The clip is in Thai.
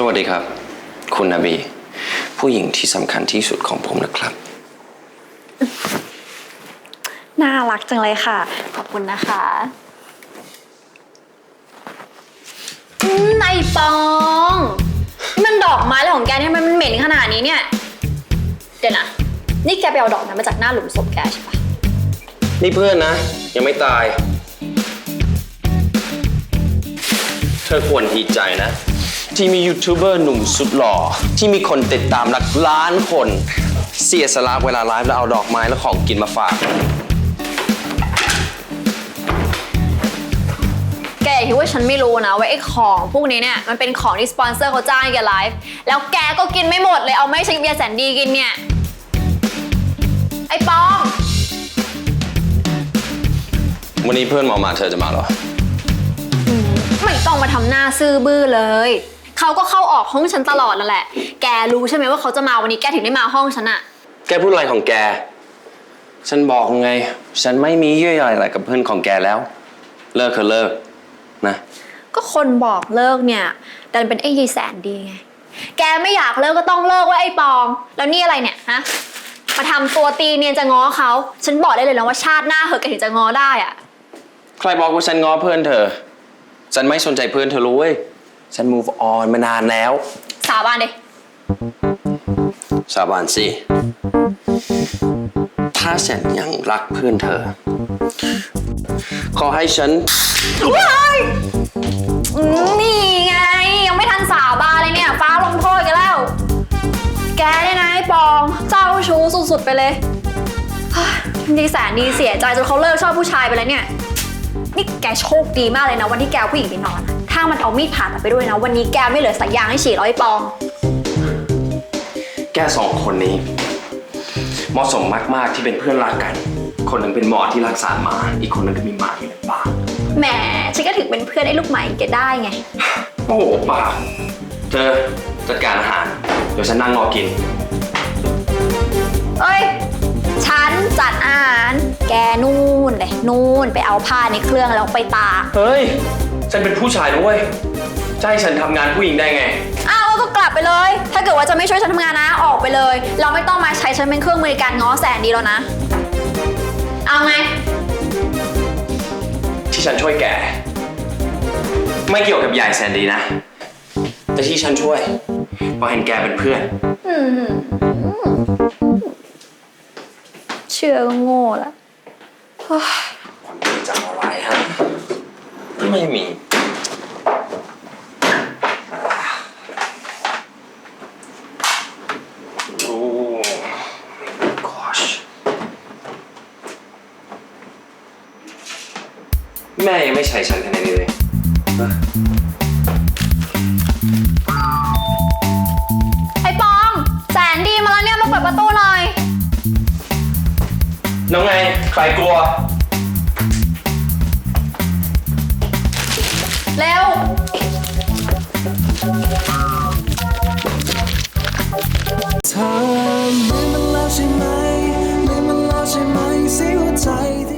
สวัสดีครับ คุณนาบี ผู้หญิงที่สำคัญที่สุดของผมนะครับ น่ารักจังเลยค่ะ ขอบคุณนะคะอืมไอปองนี่มันดอกไม้อะไรของแกเนี่ยทำไมมันเหม็นขนาดนี้เนี่ย เดี๋ยวนะ นี่แกไปเอาดอกนั้นมาจากหน้าหลุมศพแกใช่ปะนี่เพื่อนนะ ยังไม่ตาย เธอควรดีใจนะ ที่มียูทูบเบอร์หนุ่มสุดหล่อที่มีคนติดตามหลักล้านคน เสียสละเวลาไลฟ์แล้วเอาดอกไม้และของกินมาฝาก แกอย่าคิดว่าฉันไม่รู้นะว่าไอ้ของพวกนี้เนี่ยมันเป็นของที่สปอนเซอร์เขาจ้างให้แกไลฟ์แล้วแกก็กินไม่หมดเลยเอาไม่ใช่เบียร์แสนดีกินเนี่ยไอ้ปองวันนี้เพื่อนหมอมาเธอจะมาเหรอ ไม่ต้องมาทำหน้าซื่อบื้อเลย เขาก็เข้าออกห้องฉันตลอดนั่นแหละ แกรู้ใช่ไหมว่าเขาจะมาวันนี้แกถึงได้มาห้องฉันอะแกพูดอะไรของแก ฉันบอกไง ฉันไม่มีเยื่อใยอะไรกับเพื่อนของแกแล้ว เลิกคือเลิกนะ ก็คนบอกเลิกเนี่ยดันเป็นไอ้ยายแสนดีไง แกไม่อยากเลิกก็ต้องเลิกไว่าไอ้ปอง แล้วนี่อะไรเนี่ยฮะ มาทำตัวตีเนียนจะง้อเขา ฉันบอกได้เลยนะว่าชาติหน้าเหอะแกถึงจะง้อได้อะใครบอกว่าฉันง้อเพื่อนเธอ ฉันไม่สนใจเพื่อนเธอรู้เว้ย ฉัน move on มานานแล้ว สาบานดิสาบานสิ ถ้าฉันยังรักเพื่อนเธอ ขอให้ฉัน อืมนี่ไง ยังไม่ทันสาบานเลยเนี่ย ฟ้าลงโทษกันแล้ว แกเนี่ยนะไอ้ปองเจ้าชู้สุดๆไปเลยเฮ้ยดีแสนดีเสียใจจนเขาเลิกชอบผู้ชายไปแล้วเนี่ย นี่แกโชคดีมากเลยนะ วันที่แกเอาผู้หญิงไปนอนอะ ถ้ามันเอามีดผ่าตัดไปด้วยนะ วันนี้แกไม่เหลือสักอยางให้ฉีกแล้วไอ้ปอง แกสองคนนี้เหมาะสมมาก ๆ ที่เป็นเพื่อนรักกัน คนหนึ่งเป็นหมอที่รักษาหมา อีกคนหนึ่งก็มีหมาอยู่ในบ้านแหมฉันก็ถึงเป็นเพื่อนไอ้ลูกใหม่แกได้ไง โอ้โหป่าเธอจัดการอาหาร เดี๋ยวฉันนั่งรอกิน เอ้ย ฉันจัดอาหาร แกนู่นเลยนู่นไปเอาผ้าในเครื่องแล้วไปตาก เฮ้ย ฉันเป็นผู้ชายด้วยจะให้ฉันทำงานผู้หญิงได้ไง อ้าวก็กลับไปเลย ถ้าเกิดว่าจะไม่ช่วยฉันทำงานนะ ออกไปเลย เราไม่ต้องมาใช้ฉันเป็นเครื่องมือในการง้อแสนดีแล้วนะ เอาไง ที่ฉันช่วยแก ไม่เกี่ยวกับยายแซนดีนะ แต่ที่ฉันช่วยเพราะเห็นแกเป็นเพื่อนอืมเชื่อก็โง่ละเฮ้ยความดีจากอะไรฮะ ไม่มี โอ้ gosh แม่ยังไม่ใช้ฉันขนาดนี้เลยฮะไอ้ปองแสนดีมาแล้วเนี่ยมาเปิดประตูหน่อย น้องไง ใครกลัว เร็ว เธอลืมมันแล้วใช่ไหมลืมมันแล้วใช่ไหมเสียหัวใจที่